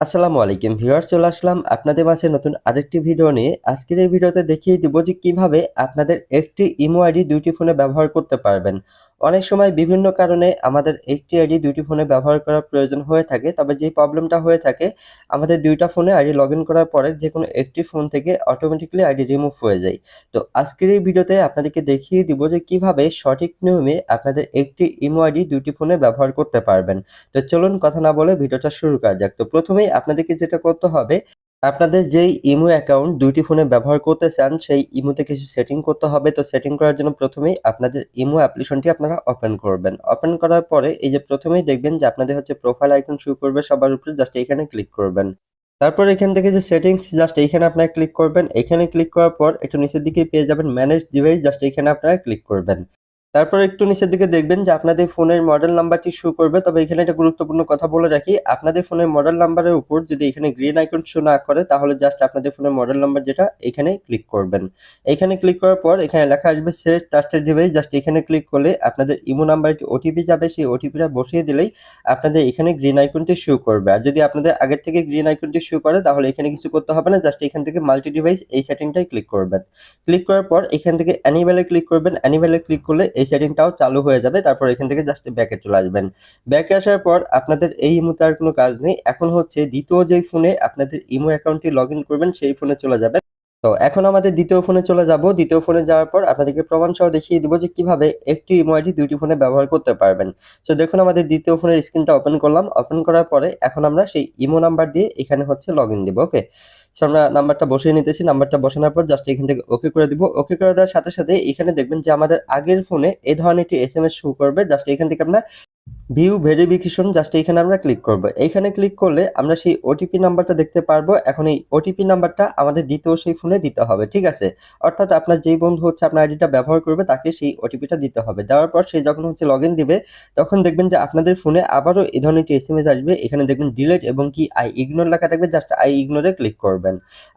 আসসালামু আলাইকুম ভিউয়ার্স, চলে আসলাম আপনাদের মাঝে নতুন আরেকটি ভিডিও নিয়ে। আজকের এই ভিডিওতে দেখিয়ে দিব যে কীভাবে আপনাদের একটি ইমো আইডি দুইটি ফোনে ব্যবহার করতে পারবেন। অনেক সময় বিভিন্ন কারণে আমাদের একটি আইডি দুইটি ফোনে ব্যবহার করার প্রয়োজন হয়ে থাকে, তবে যে প্রবলেমটা হয়ে থাকে, আমাদের দুইটা ফোনে আইডি লগ করার পরে যে কোনো একটি ফোন থেকে অটোমেটিক্যালি আইডি রিমুভ হয়ে যায়। তো আজকের এই ভিডিওতে আপনাদেরকে দেখিয়ে দিব যে কীভাবে সঠিক নিয়মে আপনাদের একটি ইমো আইডি দুইটি ফোনে ব্যবহার করতে পারবেন। তো চলুন কথা না বলে ভিডিওটা শুরু করা যাক। তো প্রথমেই আপনাদেরকে যেটা করতে হবে আপনাদের যেই ইমো অ্যাকাউন্ট দুইটি ফোনে ব্যবহার করতে চান, সেই ইমোতে কিছু সেটিং করতে হবে। তো সেটিং করার জন্য প্রথমেই আপনাদের ইমো অ্যাপ্লিকেশনটি আপনারা ওপেন করবেন। ওপেন করার পরে এই যে প্রথমেই দেখবেন যে আপনাদের হচ্ছে প্রোফাইল আইকন শুরু করবে সবার উপরে জাস্ট এখানে ক্লিক করবেন। তারপর এখান থেকে যে সেটিংস জাস্ট এইখানে আপনারা ক্লিক করবেন। এখানে ক্লিক করার পর একটু নিচের দিকে পেয়ে যাবেন ম্যানেজ ডিভাইস জাস্ট এখানে আপনারা ক্লিক করবেন। তারপর একটু নিচের দিকে দেখবেন যে আপনাদের ফোনের মডেল নাম্বারটি শো করবে। তবে এখানে একটা গুরুত্বপূর্ণ কথা বলে রাখি, আপনাদের ফোনের মডেল নাম্বারের উপর যদি এখানে গ্রিন আইকন শো না করে, তাহলে জাস্ট আপনাদের ফোনের মডেল নাম্বার যেটা, এখানে ক্লিক করবেন। এখানে ক্লিক করার পর এখানে লেখা আসবে সে ট্রাস্টেড ডিভাইস জাস্ট এখানে ক্লিক করলে আপনাদের ইমো নাম্বারটি ওটিপি যাবে, সেই ওটিপিটা বসিয়ে দিলেই আপনাদের এখানে গ্রিন আইকনটি শো করবে। আর যদি আপনাদের আগের থেকে গ্রিন আইকনটি শো করে, তাহলে এখানে কিছু করতে হবে না জাস্ট এখান থেকে মাল্টি ডিভাইস এই সেটিংটাই ক্লিক করবেন। ক্লিক করার পর এখান থেকে অ্যানিমেলে ক্লিক করবেন। অ্যানিমেলে ক্লিক করলে এই সেটিংটাও চালু হয়ে যাবে, তারপর এখান থেকে জাস্ট ব্যাকে চলে আসবেন। ব্যাকে আসার পর আপনাদের এই মুহূর্তে আর কোনো কাজ নেই। এখন হচ্ছে দ্বিতীয় যেই ফোনে আপনাদের ইমো অ্যাকাউন্টটি লগ করবেন, সেই ফোনে চলে যাবেন। তো এখন আমাদের দ্বিতীয় ফোনে চলে যাব। দ্বিতীয় ফোনে যাওয়ার পর আপনাদেরকে প্রমাণ সহ দেখিয়ে দিব যে কীভাবে একটি ইমো আইডি দুইটি ফোনে ব্যবহার করতে পারবেন। সো দেখুন, আমাদের দ্বিতীয় ফোনের স্ক্রিনটা ওপেন করলাম। ওপেন করার পরে এখন আমরা সেই ইমো নাম্বার দিয়ে এখানে হচ্ছে লগ ইন দিব ওকে সো আমরা নাম্বারটা বসিয়ে নিতেছি। নাম্বারটা বসানোর পর জাস্ট এখান থেকে ওকে করে দিব। ওকে করে দেওয়ার সাথে সাথে এখানে দেখবেন যে আমাদের আগের ফোনে এই ধরনের একটি এস এম এস শো করবে। জাস্ট এখান থেকে আমরা ভিউ ভেরিফিকেশন জাস্ট এইখানে আমরা ক্লিক করব। এইখানে ক্লিক করলে আমরা সেই ওটিপি নাম্বারটা দেখতে পারব। এখন এই ওটিপি নাম্বারটা আমাদের দ্বিতীয় সেই ফোনে দিতে হবে, ঠিক আছে? অর্থাৎ আপনার যেই বন্ধু হচ্ছে আপনার আইডিটা ব্যবহার করবে, তাকে সেই ওটিপিটা দিতে হবে। দেওয়ার পর সে যখন হচ্ছে লগ দিবে, তখন দেখবেন যে আপনাদের ফোনে আবারও এই ধরনের একটি এস এম এস আসবে। এখানে দেখবেন ডিলেট এবং কি আই ইগনোর লেখা থাকবে জাস্ট আই ইগনোরে ক্লিক করবেন।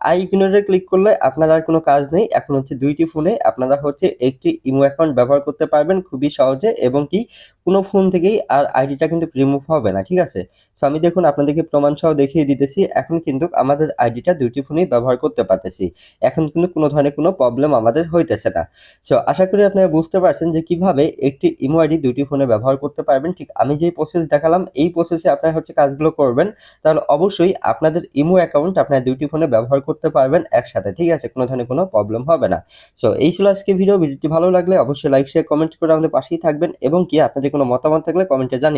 আই ইগনোরে ক্লিক করলে আপনার আর কোনো কাজ নেই। এখন হচ্ছে দুইটি ফোনে আপনারা হচ্ছে একটি ইমো অ্যাকাউন্ট ব্যবহার করতে পারবেন খুবই সহজে এবং কি কোনো ফোন থেকেই আর আইডিটা কিন্তু রিমুভ হবে না, ঠিক আছে? সো আমি দেখুন আপনাদেরকে প্রমাণ সহ দেখিয়ে দিতেছি, এখন কিন্তু আমাদের আইডিটা দুইটি ফোনেই ব্যবহার করতে পারতেছি। এখন কিন্তু কোনো ধরনের কোনো প্রবলেম আমাদের হইতেছে না। সো আশা করি আপনারা বুঝতে পারছেন যে কীভাবে একটি ইমো আইডি দুইটি ফোনে ব্যবহার করতে পারবেন। ঠিক আমি যেই প্রসেস দেখালাম, এই প্রসেসে আপনারা হচ্ছে কাজগুলো করবেন। তাহলে অবশ্যই আপনাদের ইমো অ্যাকাউন্ট আপনারা দুইটি ফোনে ব্যবহার করতে পারবেন একসাথে, ঠিক আছে? কোনো ধরনের কোনো প্রবলেম হবে না। সো এই ছিল আজকে ভিডিও ভিডিওটি ভালো লাগলে অবশ্যই লাইক শেয়ার কমেন্ট করে আমাদের পাশেই থাকবেন এবং কি আপনাদের কোনো মতামত থাকলে কমেন্টে জানিয়ে